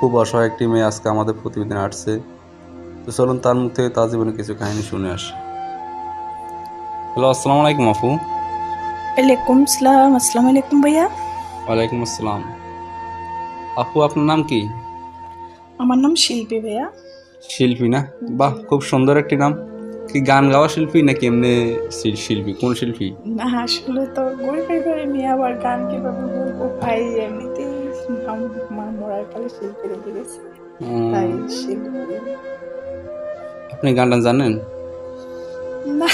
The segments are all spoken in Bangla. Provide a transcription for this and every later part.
খুব অসহায় একটি মেয়ে আজকে আমাদের প্রতিবেদনে আসছে। তো চলুন তার মুখ থেকে তার জীবনে কিছু কাহিনী শুনে আসি। হ্যালো আসসালামু আলাইকুম আপু। ওয়ালাইকুম সালাম আসসালামু আলাইকুম ভাইয়া। ওয়ালাইকুম আসসালাম। আপু আপনার নাম কি? আমার নাম শিল্পী ভাইয়া। শিল্পী না? বাহ খুব সুন্দর একটি নাম। কি গান গাওয়া শিল্পী নাকি এমনি শিল্পী? কোন শিল্পী? না আসলে তো গরিবের ঘরে নিয়ে আবার গান কীভাবে বলব? ভাই এমনিতেই মা মরার কালে রেখে গেছে উম, তাই শিল্পী আপনি গানটা জানেন? না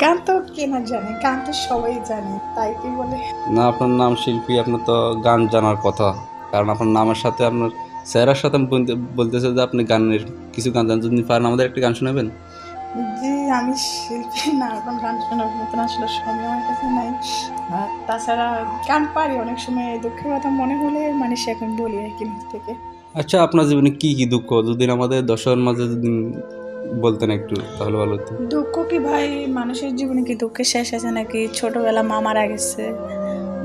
গান তো কে না জানে গান তো সবাই জানে তাই কি বলে? না আপনার নাম শিল্পী আপনার তো গান জানার কথা। কারণ আপনার নামের সাথে আপনার স্যারের সাথে বলতেছে যে আপনি গানের কিছু গান জানেন। যদি পারেন আমাদের একটা গান শোনাবেন? যে আমি শিল্পী না এখন গান শোনার মতন আসলে সময় আমার কাছে নাই। আর তাছাড়া গান পারি অনেক সময় দুঃখের কথা মনে হলে মানে সে এখন বলি আর কি থেকে। আচ্ছা আপনার জীবনে কি কি দুঃখ? যদি আমাদের দর্শকের মাঝে যদি বলতেন একটু তাহলে ভালো হতো। দুঃখ কি ভাই? মানুষের জীবনে কি দুঃখের শেষ আছে নাকি? ছোটবেলা মা মারা গেছে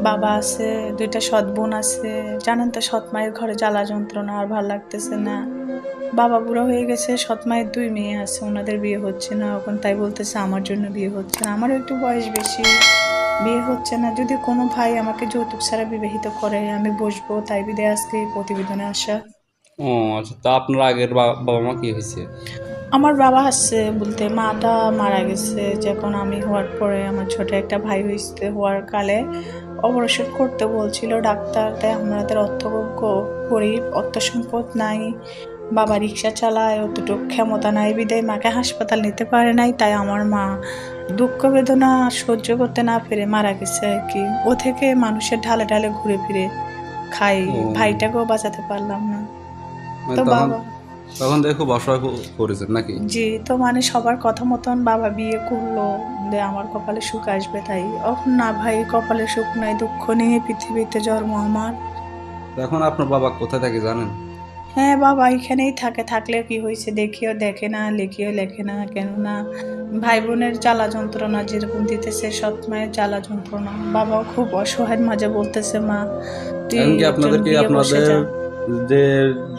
বাবা আছে দুইটা সৎ বোন আছে। জানেন তো সৎ মায়ের ঘরে জ্বালা যন্ত্রণা আর ভালো লাগতেছে না। বাবা বুড়ো হয়ে গেছে সৎ মায়ের দুই মেয়ে আছে ওনাদের বিয়ে হচ্ছে না এখন তাই বলতেছে আমার জন্য বিয়ে হচ্ছে না। আমারও একটু বয়স বেশি বিয়ে হচ্ছে না। যদি কোনো ভাই আমাকে যৌতুক ছাড়া বিবাহিত করে আমি বসবো তাই বিদে আজকে প্রতিবেদনে আসা। ও আচ্ছা তা আপনার আগের বাবা মা কি হয়েছে? আমার বাবা আছে বলতে মাটা মারা গেছে যখন আমি হওয়ার পরে আমার ছোট একটা ভাই হয়েছে হওয়ার কালে অপারেশন করতে বলছিল ডাক্তার তাই আমাদের অর্থ গরিব অর্থ সম্পদ নাই। বাবা রিক্সা চালায় অতটুকু ক্ষমতা নাই বিদায় মাকে হাসপাতাল নিতে পারে নাই তাই আমার মা দুঃখ বেদনা সহ্য করতে না পেরে মারা গেছে আর কি। ও থেকে মানুষের ঢালে ঢালে ঘুরে ফিরে খাই। ভাইটাকেও বাঁচাতে পারলাম না। মানে তো বাবা তখন দেখে ক- করেছেন নাকি? জি তো মানে সবার কথা মতন বাবা বিয়ে করল যে আমার কপালে সুখ আসবে তাই। এখন না ভাই কপালে সুখ নাই দুঃখ নিয়ে পৃথিবীতে জন্ম আমার। এখন আপনার বাবা কোথায় থাকে জানেন? হ্যাঁ বাবা এখানেই থাকে। থাকলে কি হয়েছে? দেখিও দেখে না লেখিও লেখে না কেননা ভাই বোনের জ্বালা যন্ত্রণা যেরকম দিতেছে সৎ মায়ের জ্বালা যন্ত্রণা। বাবাও খুব অসহায়ের মাঝে বলতেছে মা তুই এখন কি একজন আপনাদের যা।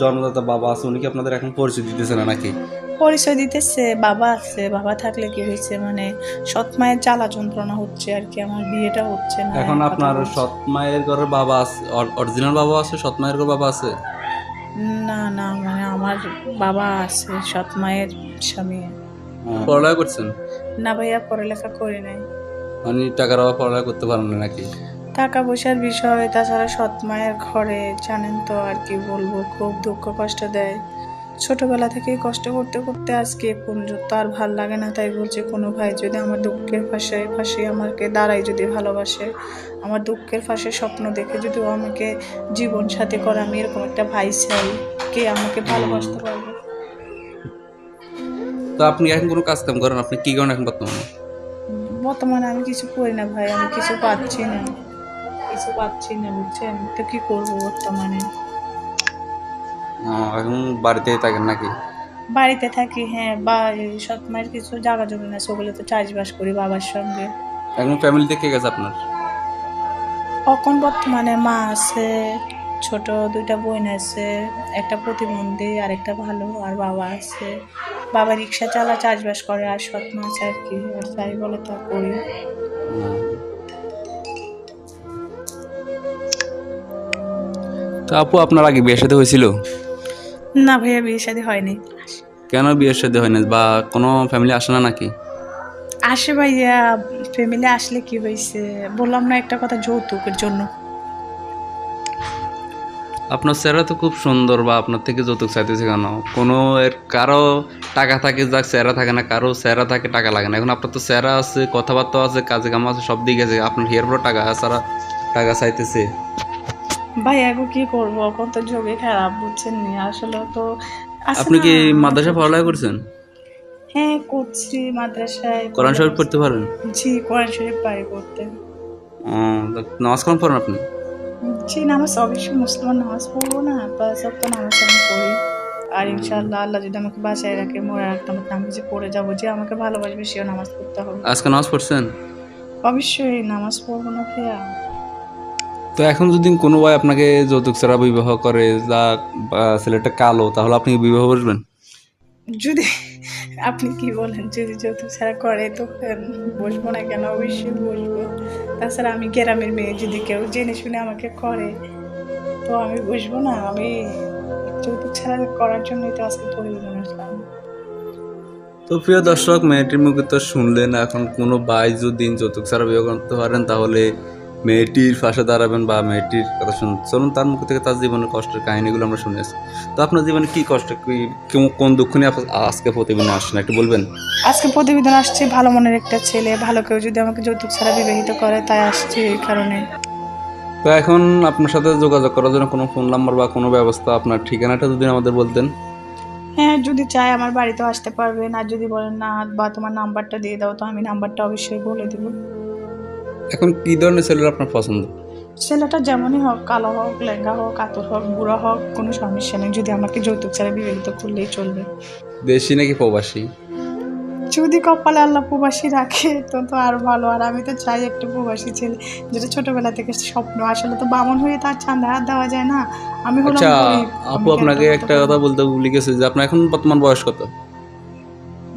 জন্মদাতা বাবা আছে উনি কি আপনাদের এখন পরিচয় দিতেছে না নাকি? পরিচয় দিতেছে বাবা আছে। বাবা থাকলে কি হয়েছে? মানে সৎ মায়ের জ্বালা যন্ত্রণা হচ্ছে আর কি আমার বিয়েটা হচ্ছে না। এখন আপনার সৎ মায়ের ঘরের বাবা আছে অরিজিনাল বাবা আছে সৎ মায়ের ঘর বাবা আছে? না না মানে আমার বাবা আছে সৎ মায়ের স্বামী। পড়ালেখা করছেন? না ভাইয়া পড়ালেখা করি নাই। মানে টাকার অভাব পড়ালেখা করতে পারেন না নাকি? টাকা পয়সার বিষয় তাছাড়া সৎ মায়ের ঘরে জানেন তো আর কি বলব খুব দুঃখ কষ্ট দেয়। ছোটবেলা থেকেই কষ্ট করতে করতে আজকে পর্যন্ত আর ভালো লাগে না। তাই বলছে কোনো ভাই যদি আমার দুঃখের পাশে পাশে আমাকে দাঁড়ায় যদি ভালোবাসে আমার দুঃখের পাশে স্বপ্ন দেখে যদি ও আমাকে জীবন সাথে করে আমি এরকম একটা ভাই চাই কে আমাকে ভালোবাসতে পারবে? তো আপনি এখন কোনো কাজ কাম করেন? আপনি কি করেন এখন বর্তমানে? বর্তমানে আমি কিছু করি না ভাই আমি কিছু পাচ্ছি না। কিছু পাচ্ছি না বুঝছেন? তো কি করব বর্তমানে? এখন বাড়িতেই থাকেন নাকি? বাড়িতে থাকি হ্যাঁ বা সৎ মায়ের কিছু জায়গা জমি না সেগুলো তো চাষবাস করি বাবার সঙ্গে। এখন ফ্যামিলিতে কে গেছে আপনার? এখন বর্তমানে মা আছে ছোট দুইটা বোন আছে একটা প্রতিবন্ধী আর একটা ভালো আর বাবা আছে। বাবা রিক্সা চালা চাষবাস করে আর সৎ মা আছে আর কি আর যাই বলে তা করি। তো আপু আপনার আগে বিয়ের সাথে হয়েছিল? না ভাইয়া বিয়ে শাদী হয়নি। কেন বিয়ের সাথে হয় না বা কোনো ফ্যামিলি আসে না নাকি? আসে ভাইয়া ফ্যামিলি আসলে কি হয়েছে? বললাম না একটা কথা যৌতুকের জন্য। আপনার চেহারা তো খুব সুন্দর বা আপনার থেকে যৌতুক চাইতেছে কেন? কোনো এর কারও টাকা থাকে যাক চেহারা থাকে না কারও চেহারা থাকে টাকা লাগে না। এখন আপনার তো চেহারা আছে কথাবার্তা আছে কাজে কাম আছে সব দিকে আছে। আপনার হিয়ার পর টাকা ছাড়া টাকা চাইতেছে? ভাই এখন কি করব? এখন তো যোগে খারাপ বুঝছেন নি? আসলে তো আপনি কি মাদ্রাসা পড়ালেখা করছেন? হ্যাঁ করছি মাদ্রাসায় কোরআন শরীফ পড়তে পারেন? জি কোরআন শরীফ পারি করতে ও, নামাজ কালাম পড়েন আপনি? জি নামাজ অবশ্যই মুসলমান নামাজ পড়ব না পাঁচ সব তো নামাজ আমি পড়ি। আর ইনশাআল্লাহ আল্লাহ যদি আমাকে বাঁচায় রাখে মরে রাখতে আমাকে আমি যে পড়ে যাব। যে আমাকে ভালোবাসবে সেও নামাজ পড়তে হবে। আজকে নামাজ পড়ছেন? অবশ্যই নামাজ পড়ব না ভাইয়া। তো এখন যদি কোনো ভাই আপনাকে যৌতুক ছাড়া বিবাহ করে যা বা ছেলেটা কালো তাহলে আপনি বিবাহ বসবেন? যদি আপনি কি বলেন যদি যৌতুক ছাড়া করে তো বসবো না কেন? অবশ্যই বসবো। তাছাড়া আমি গ্রামের মেয়ে যদি কেউ জেনে শুনে আমাকে করে তো আমি বসবো না। আমি যৌতুক ছাড়া করার জন্যই তো আজকে পরিবেদন আসলাম। তো প্রিয় দর্শক মেয়েটির মুখে তো শুনলেন এখন কোনো ভাই যদি যৌতুক ছাড়া বিবাহ করতে পারেন তাহলে মেয়েটির পাশে দাঁড়াবেন বা মেয়েটির কথা শুন চলুন তার মুখ থেকে তার জীবনের কষ্টের কাহিনিগুলো আমরা শুনেছি তো আপনার জীবনে কি কষ্ট কোন দুঃখ নিয়ে আজকে প্রতিবেদনে আসছেন? একটু বলবেন। আজকে প্রতিবেদন আসছে ভালো মনের একটা ছেলে ভালো কেউ যদি আমাকে যৌতুক ছাড়া বিবাহিত করে তাই আসছে এই কারণে। তো এখন আপনার সাথে যোগাযোগ করার জন্য কোনো ফোন নাম্বার বা কোনো ব্যবস্থা আপনার ঠিকানাটা যদি আমাদের বলতেন। হ্যাঁ যদি চাই আমার বাড়িতেও আসতে পারবেন। আর যদি বলেন না বা তোমার নাম্বারটা দিয়ে দাও তো আমি নাম্বারটা অবশ্যই বলে দেবো। এখন কি ধরনের ছেলের আপনার পছন্দ? ছেলেটা যেমনই হোক কালো হোক লেঙ্গা হোক আতর হোক বুড়ো হোক কোনো সমস্যা নেই। যদি আমাকে যৌতুক ছাড়া বিবাহিত করলেই চলবে। দেশি নাকি প্রবাসী? যদি কপালে আল্লাহ প্রবাসী রাখে তো তো আর ভালো। আর আমি তো চাই একটু প্রবাসী ছেলে যেটা ছোটবেলা থেকে স্বপ্ন। আসলে তো বামন হয়ে তার চাঁদা হাত দেওয়া যায় না। আমি হলাম আচ্ছা গরিব, আপু আমি আপনাকে একটা কথা বলতে ভুলে গেছে যে আপনার এখন বর্তমান বয়স কত?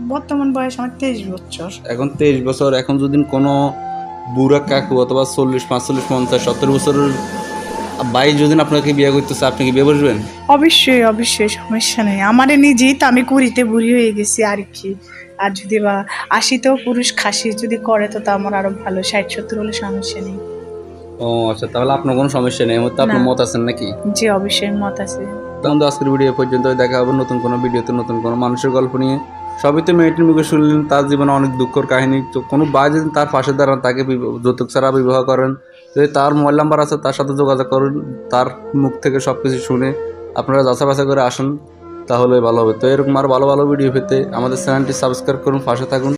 বর্তমান বয়স আমার তেইশ বছর। এখন তেইশ বছর। এখন যদি কোনো বুড়া কাকু অথবা চল্লিশ পাঁচচল্লিশ পঞ্চাশ সত্তর বছরের ভাই যদি আপনাকে বিয়ে করতেছে আপনি কি বিয়ে বসবেন অবশ্যই অবশ্যই সমস্যা নেই। আমার নিজেই তো আমি কুড়িতে বুড়ি হয়ে গেছি আর কি। আর যদি বা আশিতেও পুরুষ খাসি যদি করে তো তা আমার আরও ভালো। ষাট সত্তর হলে সমস্যা নেই। ও আচ্ছা তাহলে আপনার কোনো সমস্যা নেই? মধ্যে আপনার মত আছেন নাকি? জি অবশ্যই মত আছে। তখন তো আজকের ভিডিও পর্যন্ত দেখা হবে নতুন কোনো ভিডিওতে নতুন কোনো মানুষের গল্প নিয়ে। সবই তো মেয়েটির মুখে শুনলেন, তার জীবনে অনেক দুঃখের কাহিনী। তো কোনো ভাই যদি তার পাশে দাঁড়ান, তাকে যৌতুক ছাড়া বিবাহ করেন, যদি তার মোবাইল নাম্বার আছে, তার সাথে যোগাযোগ করুন, তার মুখ থেকে সব কিছু শুনে আপনারা যাচাই বাছা করে আসুন, তাহলে ভালো হবে। তো এরকম আর ভালো ভালো ভিডিও পেতে আমাদের চ্যানেলটি সাবস্ক্রাইব করুন, পাশে থাকুন।